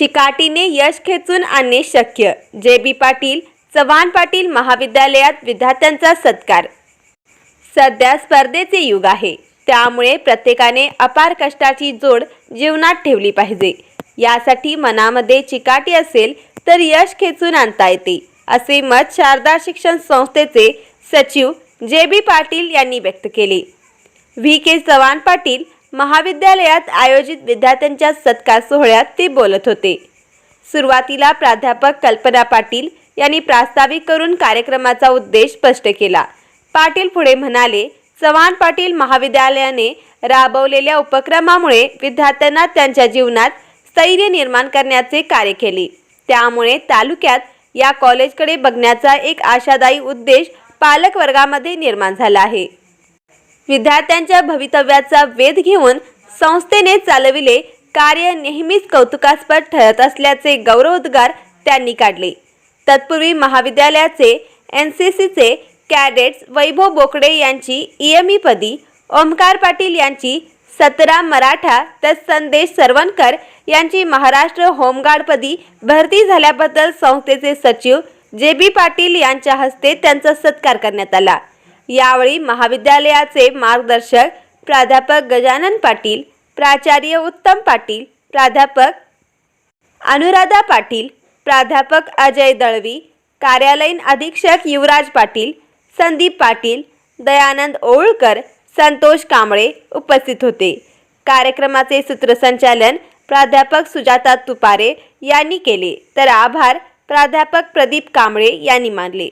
चिकाटीने यश खेचून आणणे शक्य. जे बी पाटील चव्हाण पाटील महाविद्यालयात विद्यार्थ्यांचा सत्कार. सध्या स्पर्धेचे युग आहे. त्यामुळे प्रत्येकाने अपार कष्टाची जोड जीवनात ठेवली पाहिजे. यासाठी मनामध्ये चिकाटी असेल तर यश खेचून आणता येते असे मत शारदा शिक्षण संस्थेचे सचिव जे बी पाटील यांनी व्यक्त केले. व्ही. के. चव्हाण पाटील महाविद्यालयात आयोजित विद्यार्थ्यांच्या सत्कार सोहळ्यात ते बोलत होते. सुरुवातीला प्राध्यापक कल्पना पाटील यांनी प्रास्ताविक करून कार्यक्रमाचा उद्देश स्पष्ट केला. पाटील पुढे म्हणाले चव्हाण पाटील महाविद्यालयाने राबवलेल्या उपक्रमामुळे विद्यार्थ्यांना त्यांच्या जीवनात स्थैर्य निर्माण करण्याचे कार्य केले. त्यामुळे तालुक्यात या कॉलेजकडे बघण्याचा एक आशादायी उद्देश पालकवर्गामध्ये निर्माण झाला आहे. विद्यार्थ्यांच्या भवितव्याचा वेध घेऊन संस्थेने चालविले कार्य नेहमीच कौतुकास्पद ठरत असल्याचे गौरवोद्गार त्यांनी काढले. तत्पूर्वी महाविद्यालयाचे एन सी सीचे कॅडेट्स वैभव बोकडे यांची EME पदी ओमकार पाटील यांची सतरा मराठा तर संदेश सरवणकर यांची महाराष्ट्र होमगार्डपदी भरती झाल्याबद्दल संस्थेचे सचिव जे बी पाटील यांच्या हस्ते त्यांचा सत्कार करण्यात आला. यावेळी महाविद्यालयाचे मार्गदर्शक प्राध्यापक गजानन पाटील प्राचार्य उत्तम पाटील प्राध्यापक अनुराधा पाटील प्राध्यापक अजय दळवी कार्यालयीन अधीक्षक युवराज पाटील संदीप पाटील दयानंद ओळकर संतोष कांबळे उपस्थित होते. कार्यक्रमाचे सूत्रसंचालन प्राध्यापक सुजाता तुपारे यांनी केले. तर आभार प्राध्यापक प्रदीप कांबळे यांनी मानले.